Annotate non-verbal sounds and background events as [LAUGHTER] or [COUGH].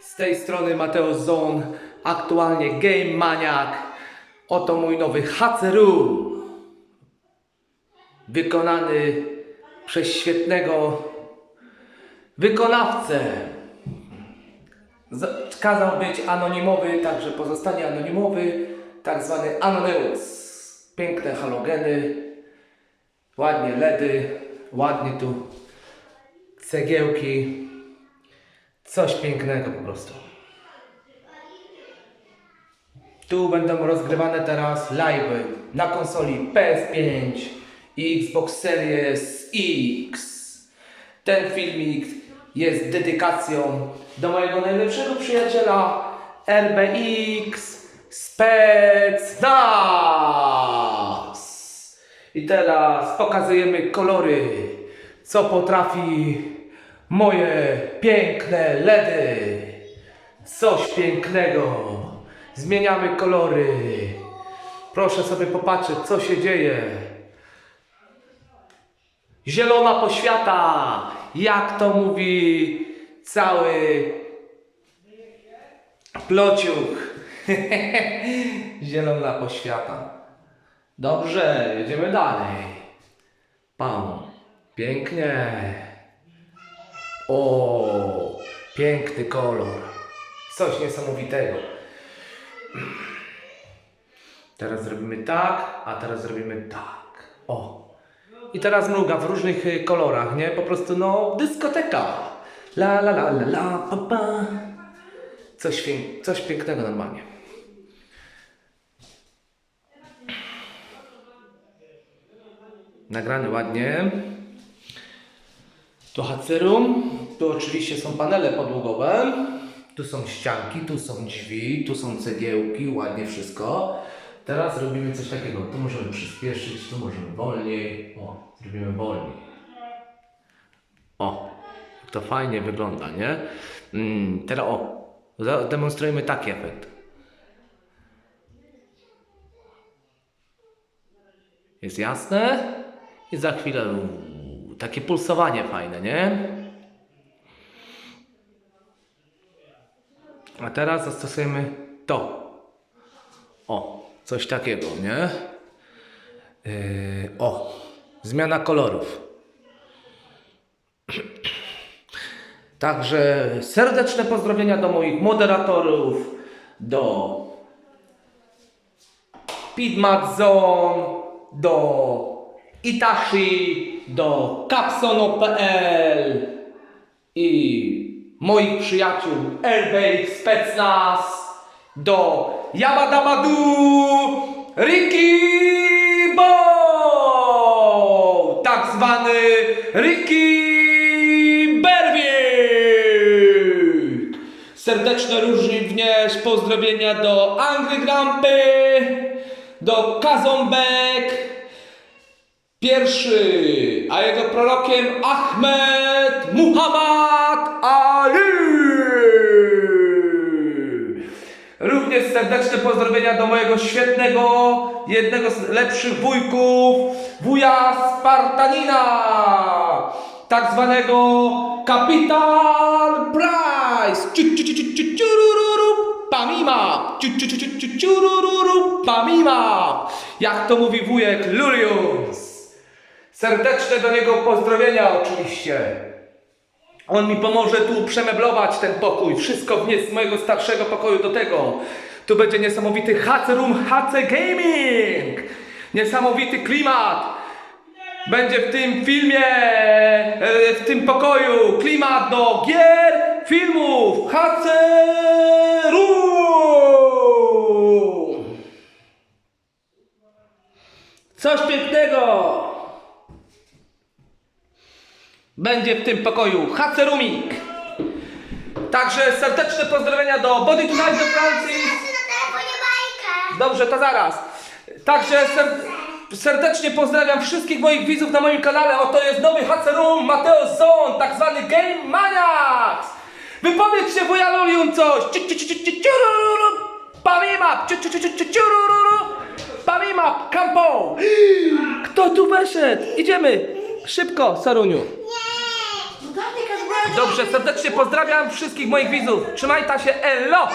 Z tej strony Mateusz Zon, aktualnie Game Maniac. Oto mój nowy Haceru. Wykonany przez świetnego wykonawcę. Kazał być anonimowy, także pozostanie anonimowy, tak zwany. Piękne halogeny, ładnie LEDy, ładnie tu cegiełki. Coś pięknego po prostu. Tu będą rozgrywane teraz live'y na konsoli PS5 i Xbox Series X. Ten filmik jest dedykacją do mojego najlepszego przyjaciela RBX Specnaz. I teraz pokazujemy kolory, co potrafi moje piękne LEDy. Coś pięknego. Zmieniamy kolory. Proszę sobie popatrzeć, co się dzieje. Zielona poświata, jak to mówi cały plociuk. [LAUGHS] Zielona poświata. Dobrze, jedziemy dalej. Pam, pięknie. O, piękny kolor. Coś niesamowitego. Teraz zrobimy tak, a teraz zrobimy tak. O. I teraz mruga w różnych y, kolorach, nie? Po prostu, no, dyskoteka. La la la la la, pa pa. Coś, coś pięknego normalnie. Nagrany ładnie. Tu hacerum, tu oczywiście są panele podłogowe, tu są ścianki, tu są drzwi, tu są cegiełki, ładnie wszystko. Teraz robimy coś takiego, tu możemy przyspieszyć, tu możemy wolniej. O, zrobimy wolniej. O, to fajnie wygląda, nie? Mm, teraz o, zademonstrujemy taki efekt. Jest jasne? I za chwilę takie pulsowanie fajne, nie? A teraz zastosujemy to. O, coś takiego, nie? Yy, o, zmiana kolorów. [CLEARS THROAT] Także serdeczne pozdrowienia do moich moderatorów, do Pidmat Zone, do Itachi, do Capsono.pl i moich przyjaciół RBX Specnaz, do Yamadamadu, Ricky Bo, tak zwany Ricky Berwick. Serdeczne również pozdrowienia do Angry Grumpy, do Kazombek, Pierwszy, a jego prorokiem Ahmed Muhammad Ali. Również serdeczne pozdrowienia do mojego świetnego, jednego z lepszych wujków, wuja Spartanina, tak zwanego Kapitan Price. Pamima! Pamima! Jak to mówi wujek Lulius. Serdeczne do niego pozdrowienia oczywiście. On mi pomoże tu przemeblować ten pokój. Wszystko wnieść z mojego starszego pokoju do tego. Tu będzie niesamowity HC Room HC Gaming. Niesamowity klimat. Będzie w tym filmie, e, w tym pokoju klimat do gier, filmów HC Room. Coś pięknego. Będzie w tym pokoju Hacerumik. Także serdeczne pozdrowienia do Body Tonight do Francis. Dobrze, to zaraz. Także ser serdecznie pozdrawiam wszystkich moich widzów na moim kanale. Oto jest nowy Hacerum Mateo Zone, tak zwany Game Maniacs. Wypowiedz się wuja Lolium coś. Pamimap. Pamimap. Campo. Kto tu weszedł? Idziemy. Szybko, Saruniu. Dobrze, serdecznie pozdrawiam wszystkich moich widzów. Trzymaj ta się, elo!